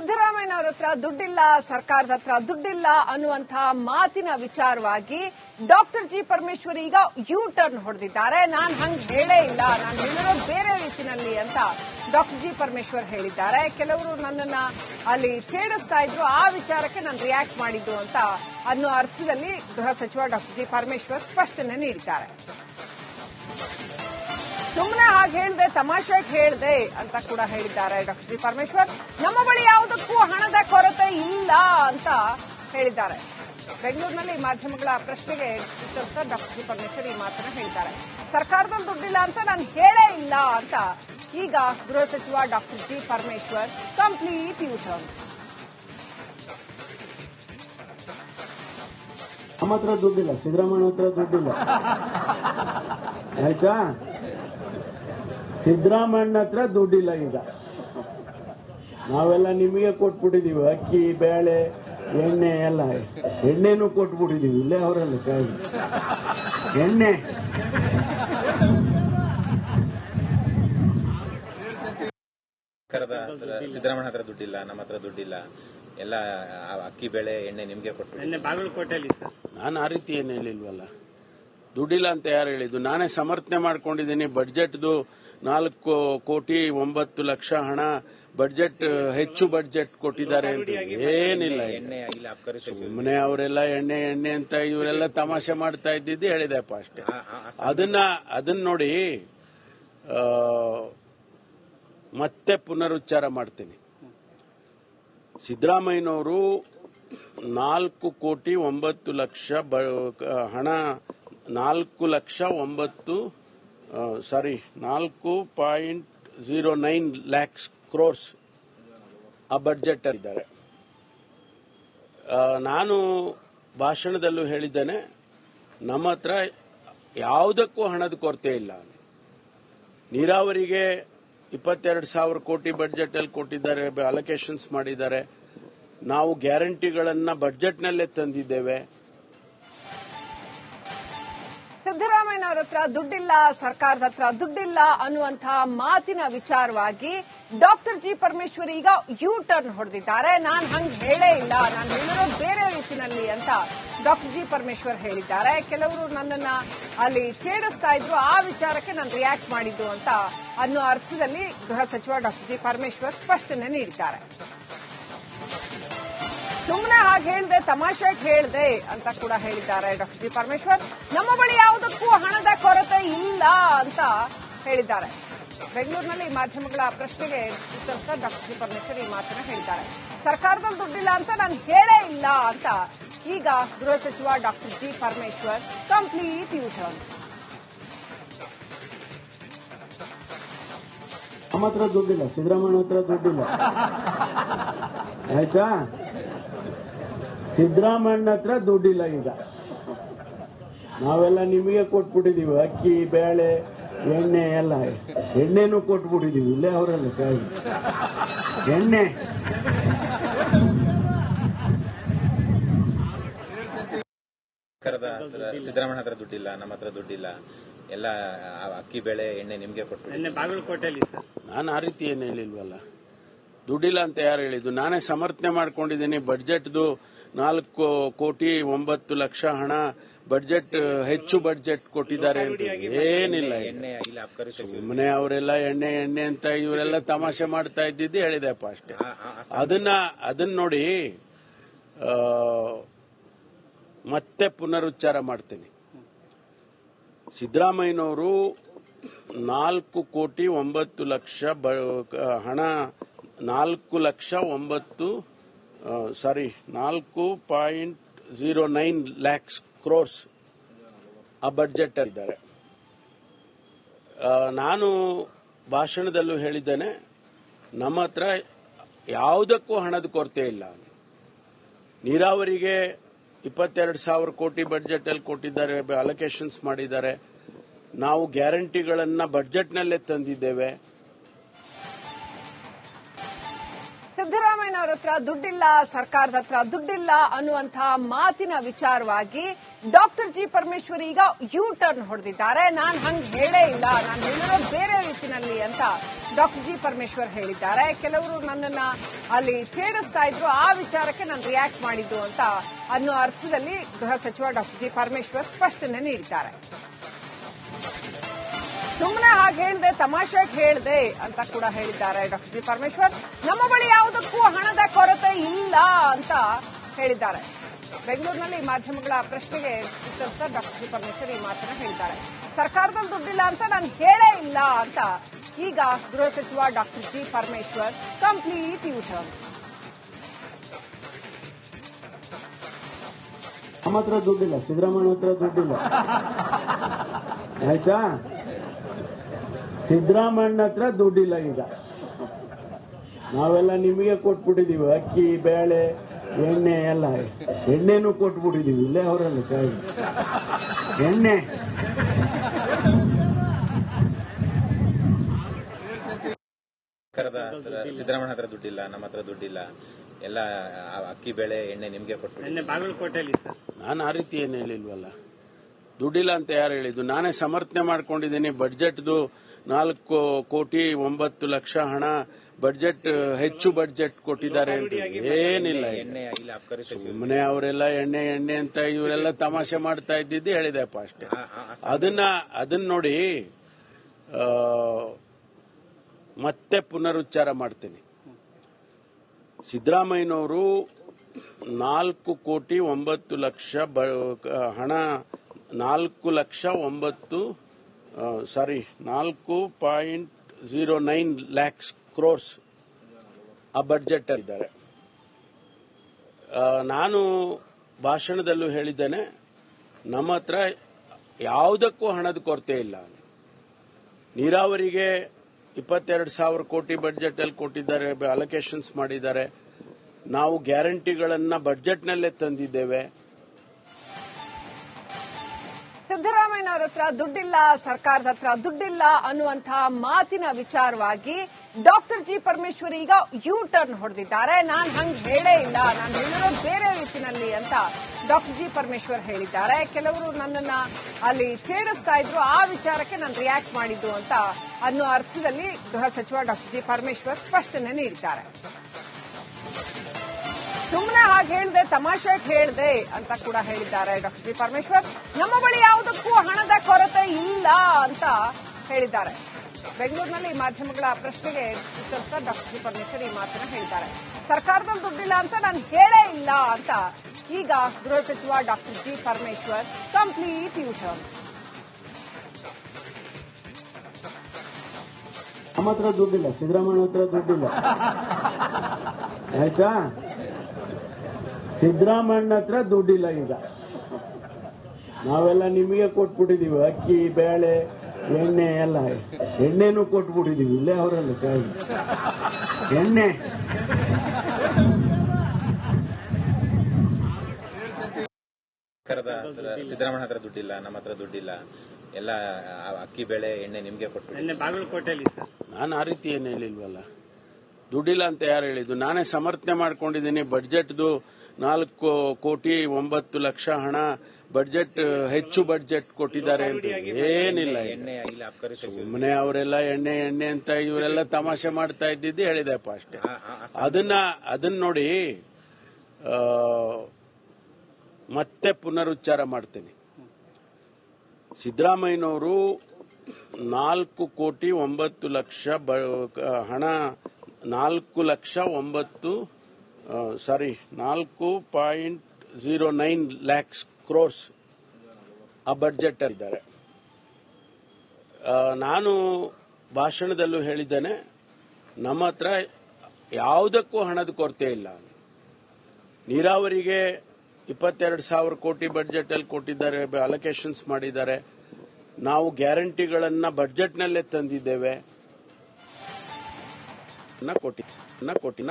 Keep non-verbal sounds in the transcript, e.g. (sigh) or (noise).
ಸಿದ್ದರಾಮಯ್ಯ ಅವ್ರ ಹತ್ರ ದುಡ್ಡಿಲ್ಲ, ಸರ್ಕಾರದ ಹತ್ರ ದುಡ್ಡಿಲ್ಲ ಅನ್ನುವಂತಹ ಮಾತಿನ ವಿಚಾರವಾಗಿ ಡಾಕ್ಟರ್ ಜಿ ಪರಮೇಶ್ವರ್ ಈಗ ಯು ಟರ್ನ್ ಹೊಡೆದಿದ್ದಾರೆ. ನಾನು ಹಂಗ್ ಹೇಳೇ ಇಲ್ಲ, ನಾನು ಹೇಳಿರೋ ಬೇರೆ ರೀತಿನಲ್ಲಿ ಅಂತ ಡಾಕ್ಟರ್ ಜಿ ಪರಮೇಶ್ವರ್ ಹೇಳಿದ್ದಾರೆ. ಕೆಲವರು ನನ್ನನ್ನ ಅಲ್ಲಿ ಛೇಡಿಸ್ತಾ ಇದ್ರು, ಆ ವಿಚಾರಕ್ಕೆ ನಾನು ರಿಯಾಕ್ಟ್ ಮಾಡಿದ್ದು ಅಂತ ಅನ್ನೋ ಅರ್ಥದಲ್ಲಿ ಗೃಹ ಸಚಿವ ಡಾಕ್ಟರ್ ಜಿ ಪರಮೇಶ್ವರ್ ಸ್ಪಷ್ಟನೆ ನೀಡಿದ್ದಾರೆ. ಸುಮ್ಮನೆ ಹಾಗೆ ಹೇಳ್ದೆ ತಮಾಷೆಗೆ ಹೇಳ್ದೆ ಅಂತ ಕೂಡ ಹೇಳಿದ್ದಾರೆ ಡಾಕ್ಟರ್ ಜಿ. ಪರಮೇಶ್ವರ್. ನಮ್ಮ ಬಳಿ ಯಾವುದಕ್ಕೂ ಹಣದ ಕೊರತೆ ಇಲ್ಲ ಅಂತ ಹೇಳಿದ್ದಾರೆ. ಬೆಂಗಳೂರಿನಲ್ಲಿ ಮಾಧ್ಯಮಗಳ ಪ್ರಶ್ನೆಗೆ ಉತ್ತರಿಸ್ತಾ ಡಾಕ್ಟರ್ ಜಿ. ಪರಮೇಶ್ವರ್ ಈ ಮಾತನ್ನ ಹೇಳಿದ್ದಾರೆ. ಸರ್ಕಾರದಲ್ಲಿ ದುಡ್ಡಿಲ್ಲ ಅಂತ ನಾನು ಹೇಳೇ ಇಲ್ಲ ಅಂತ ಈಗ ಗೃಹ ಸಚಿವ doctor G. Parameshwar complete U turn ನಮ್ಮ ಹತ್ರ ದುಡ್ಡಿಲ್ಲ, ಸಿದ್ದರಾಮಯ್ಯ ಹತ್ರ ದುಡ್ಡಿಲ್ಲ. ಆಯ್ತಾ? ಸಿದ್ದರಾಮಣ್ಣ ಹತ್ರ ದುಡ್ಡಿಲ್ಲ ಈಗ. ನಾವೆಲ್ಲ ನಿಮಗೆ ಕೊಟ್ಬಿಟ್ಟಿದೀವಿ ಅಕ್ಕಿ ಬೇಳೆ ಎಣ್ಣೆ ಎಲ್ಲ. ಎಣ್ಣೆನೂ ಕೊಟ್ಬಿಟ್ಟಿದೀವಿ ಇಲ್ಲೇ ಅವರಲ್ಲ ಕಾಯಿ ಎಣ್ಣೆ. ಸರ್ಕಾರದ ಹತ್ರ ಸಿದ್ದರಾಮಯ್ಯ ಹತ್ರ ದುಡ್ಡಿಲ್ಲ ನಮ್ಮ ಹತ್ರ ದುಡ್ಡಿಲ್ಲ. ಎಲ್ಲ ಅಕ್ಕಿ ಬೆಳೆ ಎಣ್ಣೆ ನಿಮ್ಗೆ ಕೊಟ್ಟು ಬಾಗಲಕೋಟೆಯಲ್ಲಿ ನಾನು ಆ ರೀತಿ ಏನು ಹೇಳಿಲ್ವಲ್ಲ? ದುಡ್ಡಿಲ್ಲ ಅಂತ ಯಾರು ಹೇಳಿದ್ದು? ನಾನೇ ಸಮರ್ಥನೆ ಮಾಡ್ಕೊಂಡಿದ್ದೀನಿ ಬಡ್ಜೆಟ್ದು ನಾಲ್ಕು ಕೋಟಿ ಒಂಬತ್ತು ಲಕ್ಷ ಹಣ ಬಡ್ಜೆಟ್ ಹೆಚ್ಚು ಬಡ್ಜೆಟ್ ಕೊಟ್ಟಿದ್ದಾರೆ ಅಂತ ಏನಿಲ್ಲ ಸುಮ್ಮನೆ ಅವರೆಲ್ಲ ಎಣ್ಣೆ ಎಣ್ಣೆ ಅಂತ ಇವರೆಲ್ಲ ತಮಾಷೆ ಮಾಡ್ತಾ ಇದ್ದಿದ್ದು ಹೇಳಿದೆಪ್ಪ ಅಷ್ಟೇ. ಅದನ್ನ ಅದನ್ನ ನೋಡಿ ಮತ್ತೆ ಪುನರುಚ್ಚಾರ ಮಾಡ್ತೀನಿ. ಸಿದ್ದರಾಮಯ್ಯನವರು ನಾಲ್ಕು ಕೋಟಿ ಒಂಬತ್ತು ಲಕ್ಷ ಹಣ ನಾಲ್ಕು ಲಕ್ಷ ಒಂಬತ್ತು ಸಾರಿ ನಾಲ್ಕು point zero nine lakhs crores ಆ ಬಡ್ಜೆಟ್ ಇದ್ದಾರೆ. ನಾನು ಭಾಷಣದಲ್ಲೂ ಹೇಳಿದ್ದೇನೆ, ನಮ್ಮ ಹತ್ರ ಯಾವುದಕ್ಕೂ ಹಣದ ಕೊರತೆ ಇಲ್ಲ. ನೀರಾವರಿಗೆ ಇಪ್ಪತ್ತೆರಡು ಸಾವಿರ ಕೋಟಿ ಬಡ್ಜೆಟ್ ಅಲ್ಲಿ ಕೊಟ್ಟಿದ್ದಾರೆ ಅಲೋಕೇಶನ್ಸ್ ಮಾಡಿದ್ದಾರೆ. ನಾವು ಗ್ಯಾರಂಟಿಗಳನ್ನ ಬಡ್ಜೆಟ್ನಲ್ಲೇ ತಂದಿದ್ದೇವೆ. ಅವ್ರ ಹತ್ರ ದುಡ್ಡಿಲ್ಲ, ಸರ್ಕಾರದ ಹತ್ರ ದುಡ್ಡಿಲ್ಲ ಅನ್ನುವಂತಹ ಮಾತಿನ ವಿಚಾರವಾಗಿ ಡಾಕ್ಟರ್ ಜಿ ಪರಮೇಶ್ವರ್ ಈಗ ಯು ಟರ್ನ್ ಹೊಡೆದಿದ್ದಾರೆ. ನಾನು ಹಂಗೆ ಹೇಳೇ ಇಲ್ಲ, ನಾನು ಹೇಳಿರೋ ಬೇರೆ ರೀತಿನಲ್ಲಿ ಅಂತ ಡಾಕ್ಟರ್ ಜಿ ಪರಮೇಶ್ವರ್ ಹೇಳಿದ್ದಾರೆ. ಕೆಲವರು ನನ್ನನ್ನ ಅಲ್ಲಿ ಛೇಡಿಸ್ತಾ ಇದ್ರು, ಆ ವಿಚಾರಕ್ಕೆ ನಾನು ರಿಯಾಕ್ಟ್ ಮಾಡಿದ್ದು ಅಂತ ಅನ್ನೋ ಅರ್ಥದಲ್ಲಿ ಗೃಹ ಸಚಿವ ಡಾಕ್ಟರ್ ಜಿ ಪರಮೇಶ್ವರ್ ಸ್ಪಷ್ಟನೆ ನೀಡಿದ್ದಾರೆ. ಸುಮ್ಮನೆ ಹಾಗೆ ಹೇಳ್ದೆ ತಮಾಷೆ ಹೇಳ್ದೆ ಅಂತ ಕೂಡ ಹೇಳಿದ್ದಾರೆ ಡಾಕ್ಟರ್ ಜಿ. ಪರಮೇಶ್ವರ್. ನಮ್ಮ ಬಳಿ ಯಾವುದಕ್ಕೂ ಹಣದ ಕೊರತೆ ಇಲ್ಲ ಅಂತ ಹೇಳಿದ್ದಾರೆ. ಬೆಂಗಳೂರಿನಲ್ಲಿ ಮಾಧ್ಯಮಗಳ ಪ್ರಶ್ನೆಗೆ ಉತ್ತರಿಸ್ತಾ ಡಾಕ್ಟರ್ ಜಿ. ಪರಮೇಶ್ವರ್ ಈ ಮಾತನ್ನ ಹೇಳಿದ್ದಾರೆ. ಸರ್ಕಾರದಲ್ಲಿ ದುಡ್ಡಿಲ್ಲ ಅಂತ ನಾನು ಹೇಳೇ ಇಲ್ಲ ಅಂತ ಈಗ ಗೃಹ ಸಚಿವ doctor G. Parameshwar complete U turn ನಮ್ಮ ಹತ್ರ ದುಡ್ಡಿಲ್ಲ, ಸಿದ್ದರಾಮಯ್ಯ ಹತ್ರ ದುಡ್ಡಿಲ್ಲ. ಆಯ್ತಾ? ಸಿದ್ದರಾಮಣ್ಣ ಹತ್ರ ದುಡ್ಡಿಲ್ಲ ಈಗ. ನಾವೆಲ್ಲ ನಿಮಗೆ ಕೊಟ್ಬಿಟ್ಟಿದೀವಿ ಅಕ್ಕಿ ಬೇಳೆ ಎಣ್ಣೆ ಎಲ್ಲ. ಎಣ್ಣೆನೂ ಕೊಟ್ಬಿಟ್ಟಿದೀವಿ ಇಲ್ಲೇ ಅವರಲ್ಲ ಕಾಯಿ. ಎಣ್ಣೆ. ಸಿದ್ದರಾಮಣ್ಣ ಹತ್ರ ದುಡ್ಡಿಲ್ಲ ನಮ್ಮ ಹತ್ರ ದುಡ್ಡಿಲ್ಲ. ಎಲ್ಲ ಅಕ್ಕಿ ಬೆಳೆ ಎಣ್ಣೆ ನಿಮ್ಗೆ ಕೊಟ್ಟು ಬಾಗಲಕೋಟೆಯಲ್ಲಿ ಸರ್. ನಾನು ಆ ರೀತಿ ಏನು ಹೇಳಿಲ್ವಲ್ಲ? ದುಡ್ಡಿಲ್ಲ ಅಂತ ಯಾರು ಹೇಳಿದ್ದು? ನಾನೇ ಸಮರ್ಥನೆ ಮಾಡ್ಕೊಂಡಿದ್ದೀನಿ ಬಡ್ಜೆಟ್ದು ನಾಲ್ಕು ಕೋಟಿ ಒಂಬತ್ತು ಲಕ್ಷ ಹಣ ಬಜೆಟ್ ಹೆಚ್ಚು ಬಜೆಟ್ ಕೊಟ್ಟಿದ್ದಾರೆ ಅಂತ ಏನಿಲ್ಲ ಸುಮ್ಮನೆ ಅವರೆಲ್ಲ ಎಣ್ಣೆ ಎಣ್ಣೆ ಅಂತ ಇವರೆಲ್ಲ ತಮಾಷೆ ಮಾಡ್ತಾ ಇದ್ದಿದ್ದು ಹೇಳಿದೆಪ್ಪ ಅಷ್ಟೇ. ಅದನ್ನ ಅದನ್ನ ನೋಡಿ ಮತ್ತೆ ಪುನರುಚ್ಚಾರ ಮಾಡ್ತೀನಿ. ಸಿದ್ದರಾಮಯ್ಯನವರು ನಾಲ್ಕು ಕೋಟಿ ಒಂಬತ್ತು ಲಕ್ಷ ಹಣ ನಾಲ್ಕು ಲಕ್ಷ ಒಂಬತ್ತು ಸಾರಿ, ನಾಲ್ಕು point zero nine lakhs crores ಆ ಬಡ್ಜೆಟ್ ಇದ್ದಾರೆ ನಾನು ಭಾಷಣದಲ್ಲೂ ಹೇಳಿದ್ದೇನೆ, ನಮ್ಮ ಹತ್ರ ಯಾವುದಕ್ಕೂ ಹಣದ ಕೊರತೆ ಇಲ್ಲ. ನೀರಾವರಿಗೆ ಇಪ್ಪತ್ತೆರಡು ಸಾವಿರ ಕೋಟಿ ಬಡ್ಜೆಟ್ ಅಲ್ಲಿ ಕೊಟ್ಟಿದ್ದಾರೆ ಅಲೋಕೇಶನ್ಸ್ ಮಾಡಿದ್ದಾರೆ. ನಾವು ಗ್ಯಾರಂಟಿಗಳನ್ನ ಬಡ್ಜೆಟ್ನಲ್ಲೇ ತಂದಿದ್ದೇವೆ. ಸಿದ್ದರಾಮಯ್ಯ ಹತ್ರ ದುಡ್ಡಿಲ್ಲ, ಸರ್ಕಾರದ ಹತ್ರ ದುಡ್ಡಿಲ್ಲ ಅನ್ನುವಂತಹ ಮಾತಿನ ವಿಚಾರವಾಗಿ ಡಾಕ್ಟರ್ ಜಿ ಪರಮೇಶ್ವರ್ ಈಗ ಯು ಟರ್ನ್ ಹೊಡೆದಿದ್ದಾರೆ. ನಾನು ಹಂಗ್ ಹೇಳೇ ಇಲ್ಲ, ನಾನು ಹೇಳಿರೋ ಬೇರೆ ರೀತಿನಲ್ಲಿ ಅಂತ ಡಾಕ್ಟರ್ ಜಿ ಪರಮೇಶ್ವರ್ ಹೇಳಿದ್ದಾರೆ. ಕೆಲವರು ನನ್ನನ್ನ ಅಲ್ಲಿ ಛೇಡಿಸ್ತಾ ಇದ್ರು, ಆ ವಿಚಾರಕ್ಕೆ ನಾನು ರಿಯಾಕ್ಟ್ ಮಾಡಿದ್ದು ಅಂತ ಅನ್ನೋ ಅರ್ಥದಲ್ಲಿ ಗೃಹ ಸಚಿವ ಡಾಕ್ಟರ್ ಜಿ ಪರಮೇಶ್ವರ್ ಸ್ಪಷ್ಟನೆ ನೀಡಿದ್ದಾರೆ. ಸುಮ್ಮನೆ ಹಾಗೆ ಹೇಳಿದೆ ತಮಾಷೆ ಹೇಳಿದೆ ಅಂತ ಕೂಡ ಹೇಳಿದ್ದಾರೆ ಡಾಕ್ಟರ್ ಜಿ. ಪರಮೇಶ್ವರ್. ನಮ್ಮ ಬಳಿ ಯಾವುದಕ್ಕೂ ಹಣದ ಕೊರತೆ ಇಲ್ಲ ಅಂತ ಹೇಳಿದ್ದಾರೆ. ಬೆಂಗಳೂರಿನಲ್ಲಿ ಮಾಧ್ಯಮಗಳ ಪ್ರಶ್ನೆಗೆ ಉತ್ತರಿಸಿದ ಡಾಕ್ಟರ್ ಜಿ. ಪರಮೇಶ್ವರ್ ಈ ಮಾತನ್ನ ಹೇಳಿದ್ದಾರೆ. ಸರ್ಕಾರದಲ್ಲಿ ದುಡ್ಡಿಲ್ಲ ಅಂತ ನಾನು ಹೇಳೇ ಇಲ್ಲ ಅಂತ ಈಗ ಗೃಹ ಸಚಿವ doctor G. Parameshwar complete U ನಮ್ಮ ಹತ್ರ ದುಡ್ಡಿಲ್ಲ, ಸಿದ್ದರಾಮಯ್ಯ ಹತ್ರ ದುಡ್ಡಿಲ್ಲ. ಆಯ್ತಾ? ಸಿದ್ದರಾಮಣ್ಣ ಹತ್ರ ದುಡ್ಡಿಲ್ಲ ಈಗ. ನಾವೆಲ್ಲ ನಿಮಗೆ ಕೊಟ್ಬಿಟ್ಟಿದೀವಿ ಅಕ್ಕಿ ಬೇಳೆ ಎಣ್ಣೆ ಎಲ್ಲ. ಎಣ್ಣೆನೂ ಕೊಟ್ಬಿಟ್ಟಿದೀವಿ ಇಲ್ಲೇ ಅವರಲ್ಲ ಕಾಯಿ ಎಣ್ಣೆ. ಸಿದ್ದರಾಮಣ್ಣ ಹತ್ರ ಸಿದ್ದರಾಮಯ್ಯ ಹತ್ರ ದುಡ್ಡಿಲ್ಲ ನಮ್ಮ ಹತ್ರ ದುಡ್ಡಿಲ್ಲ. ಎಲ್ಲ ಅಕ್ಕಿ ಬೇಳೆ ಎಣ್ಣೆ ನಿಮ್ಗೆ ಕೊಟ್ಟು ನಿನ್ನೆ ಬಾಗಲಕೋಟೆಯಲ್ಲಿ ಸರ್. ನಾನು ಆ ರೀತಿ ಏನು ಹೇಳಿಲ್ವಲ್ಲ? ದುಡ್ಡಿಲ್ಲ ಅಂತ ಯಾರು ಹೇಳಿದ್ದು? ನಾನೇ ಸಮರ್ಥನೆ ಮಾಡ್ಕೊಂಡಿದ್ದೀನಿ. ಬಡ್ಜೆಟ್ದು ನಾಲ್ಕು ಕೋಟಿ ಒಂಬತ್ತು ಲಕ್ಷ ಹಣ ಬಡ್ಜೆಟ್ ಹೆಚ್ಚು ಬಡ್ಜೆಟ್ ಕೊಟ್ಟಿದ್ದಾರೆ ಅಂತ ಏನಿಲ್ಲ ಸುಮ್ಮನೆ ಅವರೆಲ್ಲ ಎಣ್ಣೆ ಎಣ್ಣೆ ಅಂತ ಇವರೆಲ್ಲ ತಮಾಷೆ ಮಾಡ್ತಾ ಇದ್ದಿದ್ದು ಹೇಳಿದೆಪ್ಪ ಅಷ್ಟೇ. ಅದನ್ನ ಅದನ್ನ ನೋಡಿ ಮತ್ತೆ ಪುನರುಚ್ಚಾರ ಮಾಡ್ತೀನಿ. ಸಿದ್ದರಾಮಯ್ಯನವರು ನಾಲ್ಕು ಕೋಟಿ ಒಂಬತ್ತು ಲಕ್ಷ ಹಣ ನಾಲ್ಕು ಲಕ್ಷ ಒಂಬತ್ತು ಸಾರಿ ನಾಲ್ಕು point zero nine lakhs crores ಆ ಬಡ್ಜೆಟ್ ಇದ್ದಾರೆ. ನಾನು ಭಾಷಣದಲ್ಲೂ ಹೇಳಿದ್ದೇನೆ, ನಮ್ಮ ಹತ್ರ ಯಾವುದಕ್ಕೂ ಹಣದ ಕೊರತೆ ಇಲ್ಲ. ನೀರಾವರಿಗೆ ಇಪ್ಪತ್ತೆರಡು ಸಾವಿರ ಕೋಟಿ ಬಡ್ಜೆಟ್ ಅಲ್ಲಿ ಕೊಟ್ಟಿದ್ದಾರೆ ಅಲೋಕೇಶನ್ಸ್ ಮಾಡಿದ್ದಾರೆ. ನಾವು ಗ್ಯಾರಂಟಿಗಳನ್ನು ಬಡ್ಜೆಟ್ನಲ್ಲೇ ತಂದಿದ್ದೇವೆ. ಸಿದ್ದರಾಮಯ್ಯನವರ ಹತ್ರ ದುಡ್ಡಿಲ್ಲ, ಸರ್ಕಾರದ ಹತ್ರ ದುಡ್ಡಿಲ್ಲ ಅನ್ನುವಂತಹ ಮಾತಿನ ವಿಚಾರವಾಗಿ ಡಾಕ್ಟರ್ ಜಿ ಪರಮೇಶ್ವರ್ ಈಗ ಯು ಟರ್ನ್ ಹೊಡೆದಿದ್ದಾರೆ. ನಾನು ಹಂಗ್ ಹೇಳೇ ಇಲ್ಲ, ನಾನು ಹೇಳಿರೋ ಬೇರೆ ರೀತಿನಲ್ಲಿ ಅಂತ ಡಾಕ್ಟರ್ ಜಿ ಪರಮೇಶ್ವರ್ ಹೇಳಿದ್ದಾರೆ. ಕೆಲವರು ನನ್ನನ್ನ ಅಲ್ಲಿ ಛೇಡಿಸ್ತಾ ಇದ್ರು, ಆ ವಿಚಾರಕ್ಕೆ ನಾನು ರಿಯಾಕ್ಟ್ ಮಾಡಿದ್ದು ಅಂತ ಅನ್ನೋ ಅರ್ಥದಲ್ಲಿ ಗೃಹ ಸಚಿವ ಡಾಕ್ಟರ್ ಜಿ ಪರಮೇಶ್ವರ್ ಸ್ಪಷ್ಟನೆ ನೀಡಿದ್ದಾರೆ. ಸುಮ್ಮನೆ ಹಾಗೆ ಹೇಳಿದೆ ತಮಾಷೆ ಹೇಳಿದೆ ಅಂತ ಕೂಡ ಹೇಳಿದ್ದಾರೆ ಡಾಕ್ಟರ್ ಜಿ. ಪರಮೇಶ್ವರ್. ನಮ್ಮ ಬಳಿ ಯಾವುದಕ್ಕೂ ಹಣದ ಕೊರತೆ ಇಲ್ಲ ಅಂತ ಹೇಳಿದ್ದಾರೆ. ಬೆಂಗಳೂರಿನಲ್ಲಿ ಮಾಧ್ಯಮಗಳ ಪ್ರಶ್ನೆಗೆ ಉತ್ತರಿಸಿದ ಡಾಕ್ಟರ್ ಜಿ. ಪರಮೇಶ್ವರ್ ಈ ಮಾತನ್ನ ಹೇಳಿದ್ದಾರೆ. ಸರ್ಕಾರದಲ್ಲಿ ದುಡ್ಡಿಲ್ಲ ಅಂತ ನಾನು ಹೇಳೇ ಇಲ್ಲ ಅಂತ ಈಗ ಗೃಹ ಸಚಿವ doctor G. Parameshwar complete U turn ನಮ್ಮ ಹತ್ರ ದುಡ್ಡಿಲ್ಲ ಸಿದ್ದರಾಮಯ್ಯ ಹತ್ರ ದುಡ್ಡಿಲ್ಲ. (laughs) ಆಯ್ತಾ? ಸಿದ್ದರಾಮಣ್ಣ ಹತ್ರ ದುಡ್ಡಿಲ್ಲ ಈಗ. ನಾವೆಲ್ಲ ನಿಮಗೆ ಕೊಟ್ಬಿಟ್ಟಿದೀವಿ ಅಕ್ಕಿ ಬೇಳೆ ಎಣ್ಣೆ ಎಲ್ಲ. ಎಣ್ಣೆನೂ ಕೊಟ್ಬಿಟ್ಟಿದೀವಿ ಇಲ್ಲೇ ಅವರಲ್ಲ ಕಾಯಿ ಎಣ್ಣೆ. ಸಿದ್ದರಾಮಣ್ಣ ಹತ್ರ ದುಡ್ಡಿಲ್ಲ ನಮ್ಮ ಹತ್ರ ದುಡ್ಡಿಲ್ಲ. ಎಲ್ಲ ಅಕ್ಕಿ ಬೇಳೆ ಎಣ್ಣೆ ನಿಮ್ಗೆ ಕೊಟ್ಟು ನಾನು ಆ ರೀತಿ ಏನು ಹೇಳಿಲ್ವಲ್ಲ? ದುಡ್ಡಿಲ್ಲ ಅಂತ ಯಾರು ಹೇಳಿದ್ದು? ನಾನೇ ಸಮರ್ಥನೆ ಮಾಡ್ಕೊಂಡಿದ್ದೀನಿ. ಬಡ್ಜೆಟ್ದು ನಾಲ್ಕು ಕೋಟಿ ಒಂಬತ್ತು ಲಕ್ಷ ಹಣ ಬಡ್ಜೆಟ್ ಹೆಚ್ಚು ಬಡ್ಜೆಟ್ ಕೊಟ್ಟಿದ್ದಾರೆ ಅಂತ ಏನಿಲ್ಲ ಸುಮ್ಮನೆ ಅವರೆಲ್ಲ ಎಣ್ಣೆ ಎಣ್ಣೆ ಅಂತ ಇವರೆಲ್ಲ ತಮಾಷೆ ಮಾಡ್ತಾ ಇದ್ದಿದ್ದು ಹೇಳಿದೆಪ್ಪ ಅಷ್ಟೇ. ಅದನ್ನ ಅದನ್ನ ನೋಡಿ ಮತ್ತೆ ಪುನರುಚ್ಚಾರ ಮಾಡ್ತೀನಿ. ಸಿದ್ದರಾಮಯ್ಯನವರು ನಾಲ್ಕು ಕೋಟಿ ಒಂಬತ್ತು ಲಕ್ಷ ಹಣ ನಾಲ್ಕು ಲಕ್ಷ ಒಂಬತ್ತು ಸಾರಿ ನಾಲ್ಕು point zero nine lakhs crores ಆ ಬಡ್ಜೆಟ್ ಇದ್ದಾರೆ. ನಾನು ಭಾಷಣದಲ್ಲೂ ಹೇಳಿದ್ದೇನೆ, ನಮ್ಮ ಹತ್ರ ಯಾವುದಕ್ಕೂ ಹಣದ ಕೊರತೆ ಇಲ್ಲ. ನೀರಾವರಿಗೆ ಇಪ್ಪತ್ತೆರಡು ಸಾವಿರ ಕೋಟಿ ಬಡ್ಜೆಟ್ ಅಲ್ಲಿ ಕೊಟ್ಟಿದ್ದಾರೆ ಅಲೋಕೇಶನ್ಸ್ ಮಾಡಿದ್ದಾರೆ. ನಾವು ಗ್ಯಾರಂಟಿಗಳನ್ನ ಬಡ್ಜೆಟ್ನಲ್ಲೇ ತಂದಿದ್ದೇವೆ. ಕೊಟ್ಟಿ ನ ಕೊಟ್ಟಿ